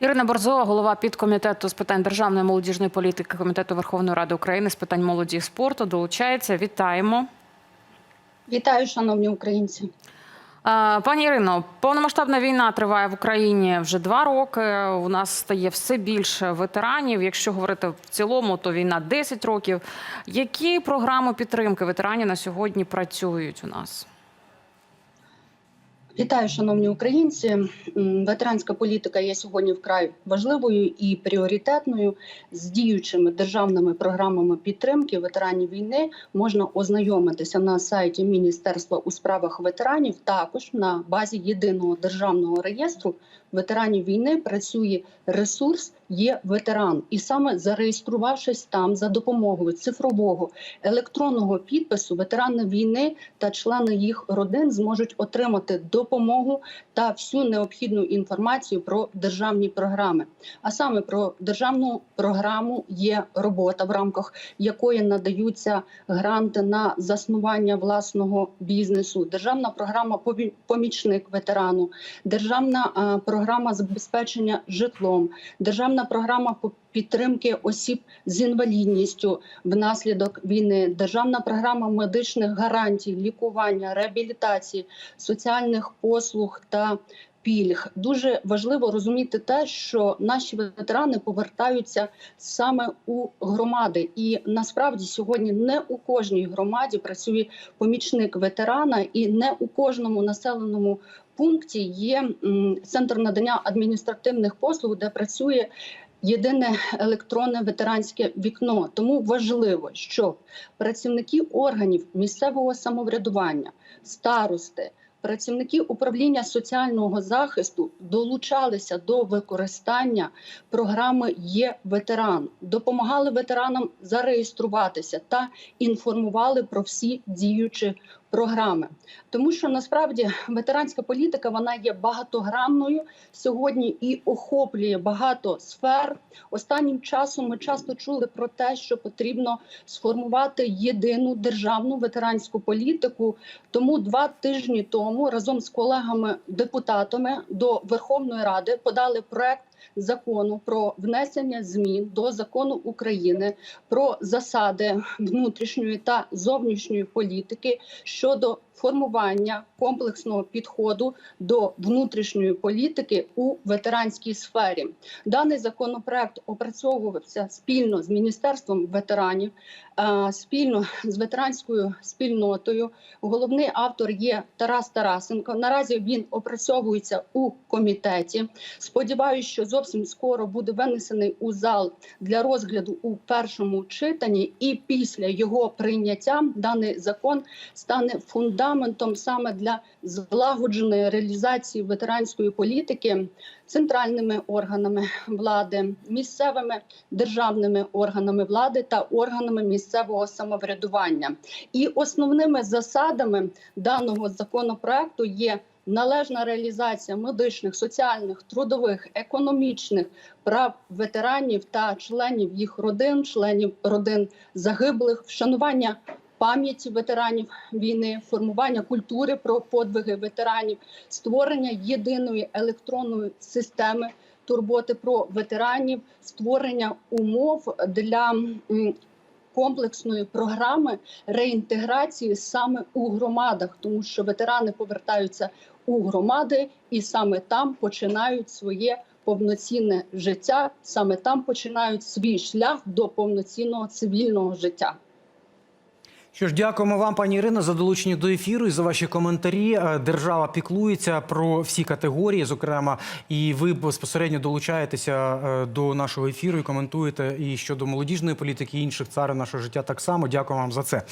Ірина Борзова, голова підкомітету з питань державної молодіжної політики Комітету Верховної Ради України з питань молоді і спорту, долучається. Вітаємо. Вітаю, шановні українці. Пані Ірино, повномасштабна війна триває в Україні вже два роки. У нас стає все більше ветеранів. Якщо говорити в цілому, то війна 10 років. Які програми підтримки ветеранів на сьогодні працюють у нас? Вітаю, шановні українці. Ветеранська політика є сьогодні вкрай важливою і пріоритетною. З діючими державними програмами підтримки ветеранів війни можна ознайомитися на сайті Міністерства у справах ветеранів. Також на базі єдиного державного реєстру ветеранів війни працює ресурс є ветеран, і саме зареєструвавшись там за допомогою цифрового електронного підпису, ветерани війни та члени їх родин зможуть отримати допомогу та всю необхідну інформацію про державні програми. А саме про державну програму є робота, в рамках якої надаються гранти на заснування власного бізнесу. Державна програма помічник ветерану, державна програма забезпечення житлом, державна програма підтримки осіб з інвалідністю внаслідок війни, державна програма медичних гарантій, лікування, реабілітації, соціальних послуг та пільг. Дуже важливо розуміти те, що наші ветерани повертаються саме у громади, і насправді сьогодні не у кожній громаді працює помічник ветерана, і не у кожному населеному пункті є центр надання адміністративних послуг, де працює. Єдине електронне ветеранське вікно, тому важливо, щоб працівники органів місцевого самоврядування, старости, працівники управління соціального захисту долучалися до використання програми Є ветеран, допомагали ветеранам зареєструватися та інформували про всі діючі програми. Тому що насправді ветеранська політика вона є багатогранною сьогодні і охоплює багато сфер. Останнім часом ми часто чули про те, що потрібно сформувати єдину державну ветеранську політику. Тому два тижні тому разом з колегами-депутатами до Верховної Ради подали проект. Закону про внесення змін до закону України про засади внутрішньої та зовнішньої політики щодо формування комплексного підходу до внутрішньої політики у ветеранській сфері. Даний законопроект опрацьовувався спільно з міністерством ветеранів, спільно з ветеранською спільнотою. Головний автор є Тарас Тарасенко. Наразі він опрацьовується у комітеті. Сподіваюся, що зовсім скоро буде винесений у зал для розгляду у першому читанні, і після його прийняття даний закон стане фундаментом саме для злагодженої реалізації ветеранської політики центральними органами влади, місцевими державними органами влади та органами місцевого самоврядування. І основними засадами даного законопроекту є належна реалізація медичних, соціальних, трудових, економічних прав ветеранів та членів їх родин, членів родин загиблих, вшанування пам'яті ветеранів війни, формування культури про подвиги ветеранів, створення єдиної електронної системи турботи про ветеранів, створення умов для комплексної програми реінтеграції саме у громадах, тому що ветерани повертаються у громади і саме там починають своє повноцінне життя, саме там починають свій шлях до повноцінного цивільного життя. Що ж, дякуємо вам, пані Ірино, за долучення до ефіру і за ваші коментарі. Е, Держава піклується про всі категорії, зокрема, і ви безпосередньо долучаєтеся е, до нашого ефіру і коментуєте і щодо молодіжної політики, і інших царів нашого життя так само. Дякую вам за це.